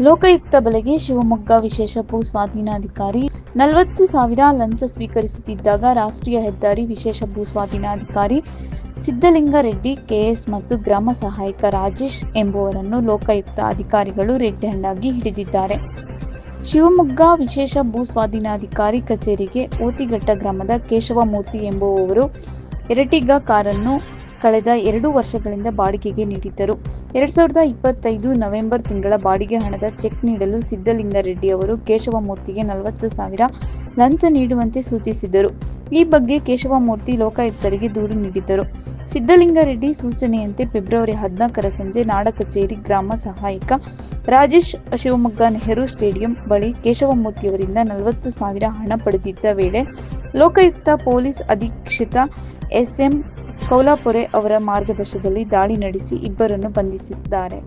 ಲೋಕಾಯುಕ್ತ ಬಲೆಗೆ ಶಿವಮೊಗ್ಗ ವಿಶೇಷ ಭೂ ಸ್ವಾಧೀನಾಧಿಕಾರಿ ನಲವತ್ತು ಸಾವಿರ ಲಂಚ ಸ್ವೀಕರಿಸುತ್ತಿದ್ದಾಗ ರಾಷ್ಟ್ರೀಯ ಹೆದ್ದಾರಿ ವಿಶೇಷ ಭೂ ಸ್ವಾಧೀನಾಧಿಕಾರಿ ಸಿದ್ದಲಿಂಗರೆಡ್ಡಿ ಕೆಎಸ್ ಮತ್ತು ಗ್ರಾಮ ಸಹಾಯಕ ರಾಜೇಶ್ ಎಂಬುವರನ್ನು ಲೋಕಾಯುಕ್ತ ಅಧಿಕಾರಿಗಳು ರೆಡ್ ಹ್ಯಾಂಡ್ ಆಗಿ ಹಿಡಿದಿದ್ದಾರೆ. ಶಿವಮೊಗ್ಗ ವಿಶೇಷ ಭೂ ಸ್ವಾಧೀನಾಧಿಕಾರಿ ಕಚೇರಿಗೆ ಓತಿಘಟ್ಟ ಗ್ರಾಮದ ಕೇಶವಮೂರ್ತಿ ಎಂಬುವವರು ಎರಟಿಗ ಕಾರನ್ನು ಕಳೆದ ಎರಡು ವರ್ಷಗಳಿಂದ ಬಾಡಿಗೆಗೆ ನೀಡಿದ್ದರು. ಎರಡ್ ಸಾವಿರದ ಇಪ್ಪತ್ತೈದು ನವೆಂಬರ್ ತಿಂಗಳ ಬಾಡಿಗೆ ಹಣದ ಚೆಕ್ ನೀಡಲು ಸಿದ್ದಲಿಂಗಾರೆಡ್ಡಿ ಅವರು ಕೇಶವಮೂರ್ತಿಗೆ ನಲವತ್ತು ಸಾವಿರ ಲಂಚ ನೀಡುವಂತೆ ಸೂಚಿಸಿದ್ದರು. ಈ ಬಗ್ಗೆ ಕೇಶವಮೂರ್ತಿ ಲೋಕಾಯುಕ್ತರಿಗೆ ದೂರು ನೀಡಿದ್ದರು. ಸಿದ್ದಲಿಂಗರೆಡ್ಡಿ ಸೂಚನೆಯಂತೆ ಫೆಬ್ರವರಿ ಹದಿನಾಲ್ಕರ ಸಂಜೆ ನಾಡ ಕಚೇರಿ ಗ್ರಾಮ ಸಹಾಯಕ ರಾಜೇಶ್ ಶಿವಮೊಗ್ಗ ನೆಹರು ಸ್ಟೇಡಿಯಂ ಬಳಿ ಕೇಶವಮೂರ್ತಿಯವರಿಂದ ನಲವತ್ತು ಸಾವಿರ ಹಣ ಪಡೆದಿದ್ದ ವೇಳೆ ಲೋಕಾಯುಕ್ತ ಪೊಲೀಸ್ ಅಧೀಕ್ಷಿತ ಎಸ್ಎಂ ಕೌಲಾಪುರೆ ಅವರ ಮಾರ್ಗದರ್ಶದಲ್ಲಿ ದಾಳಿ ನಡೆಸಿ ಇಬ್ಬರನ್ನು ಬಂಧಿಸಿದ್ದಾರೆ.